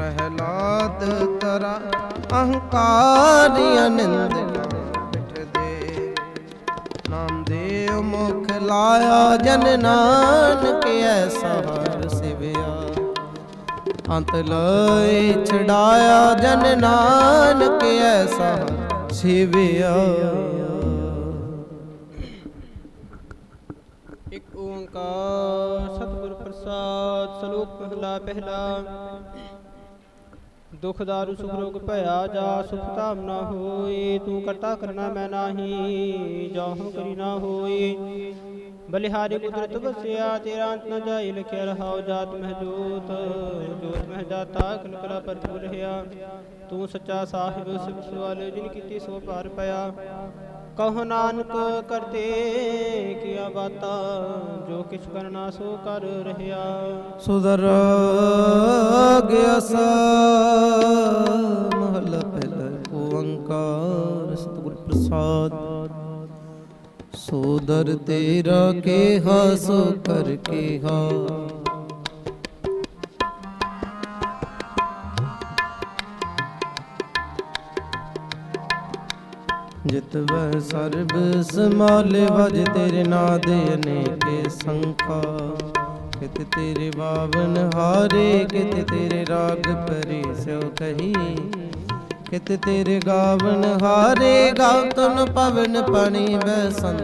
ਪ੍ਰਹਿਲਾਦ ਤਰਾ ਅਹੰਕਾਰ ਅਨੰਦ ਮਿਟ ਨਾਮ ਦੇ ਮੁਖ ਲਾਇਆ ਜਨ ਨਾਨਕ ਐਸਾ ਹਰ ਸਿਵਿਆ। ਅੰਤ ਲਏ ਛਡਾਇਆ ਜਨ ਨਾਨਕ ਐਸਾ ਹਰ ਸਿਵਿਆ। ਓੰਕਾਰ ਸਤਿਗੁਰ ਪ੍ਰਸਾਦ ਸ਼ਲੋਕ ਪਹਿਲਾ ਪਹਿਲਾ। ਦੁਖ ਦਾਰੂ ਸੁਖ ਰੋਗ ਭਇਆ ਜਾ ਸੁਖ ਧਾਮ ਨਾ ਹੋਏ, ਤੂੰ ਕਰਤਾ ਕਰਨਾ ਮੈਂ ਨਾਹੀ ਜਾਹੂ ਕਰੀ ਨਾ ਹੋਏ। ਬਲਿਹਾਰੀ ਕੁਦਰਤ ਬਸਿਆ ਤੇਰਾ ਅੰਤ ਨ ਜਾਈ ਲਿਖਿਆ ਰਹਾਉ ਜਾਤ ਮਹਿ ਜੋਤ ਜੋਤ ਮਹਿ ਜਾਤਾ ਕਲ ਕਲਾ ਪਰਤੁ ਰਹਿਆ ਤੂੰ ਸੱਚਾ ਸਾਹਿਬ ਸਿਫਤ ਵਾਲੇ ਜਿਨ ਕੀਤੀ ਸੋ ਪਾਰ ਪਿਆ। ਕਹੋ ਨਾਨਕ ਕਰਤੇ ਕੀਆ ਬਾਤਾ, ਜੋ ਕਿਛ ਕਰਨਾ ਸੋ ਕਰ ਰਹਿਆ ਸੁਦਰ ਗਿਆ ਸਾ ਮਹਲਾ ਪਹਿਲਾ ਓੰਕਾਰ ਸਤਿਗੁਰ ਪ੍ਰਸਾਦ। ਸੋਦਰ ਤੇਰਾ ਕੇਹਾ, ਸੋ ਕਰ ਕੇਹਾ। ਜਿਤ ਸਰਬ ਸਮਾਲੇ ਵਜ ਤੇਰੇ ਨਾਦ ਅਨੇਕੇ ਸੰਖਾ। ਕਿਤ ਤੇਰੇ ਬਾਵਨ ਹਾਰੇ, ਕਿਤ ਤੇਰੇ ਰਾਗ ਪਰੇ ਸਿਉ ਕਹੀ। ਕਿਤ ਤੇਰੇ ਗਾਵਨ ਹਾਰੇ ਗਾਵ ਤੁਨ ਪਵਨ ਪਣੀ ਬੈਸਨ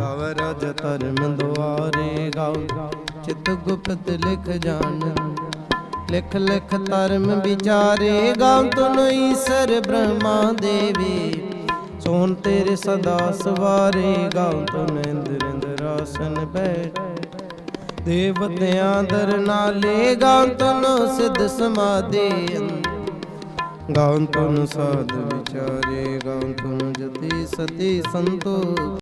ਗਾਵ ਰਜ ਧਰਮ ਦੁਆਰੇ, ਗਾਵ। ਚਿਤ ਗੁਪਤ ਲਿਖ ਜਾਣ ਲਿਖ ਲਿਖ ਧਰਮ ਵਿਚਾਰੇ ਗਾਉ ਤੁਨ ਈਸ਼ਰ ਬ੍ਰਹਮਾ ਦੇਵੀ। ਸੋਨ ਤੇਰੇ ਸਦਾ ਸਵਾਰੇ ਗਾਉ ਤੁਨ ਇੰਦਰ ਇੰਦਰ ਆਸਨ ਬੈਠ। ਦੇਵਤਿਆਂ ਦਰ ਨਾਲੇ ਗਾਉ ਤੁਨ ਸਿੱਧ ਸਮਾਧੀ ਗਾਉ ਤੁਨ ਸਾਧ ਵਿਚਾਰੇ ਗਾਉ ਤੁਨ ਜਤੀ ਸਤੀ ਸੰਤੋ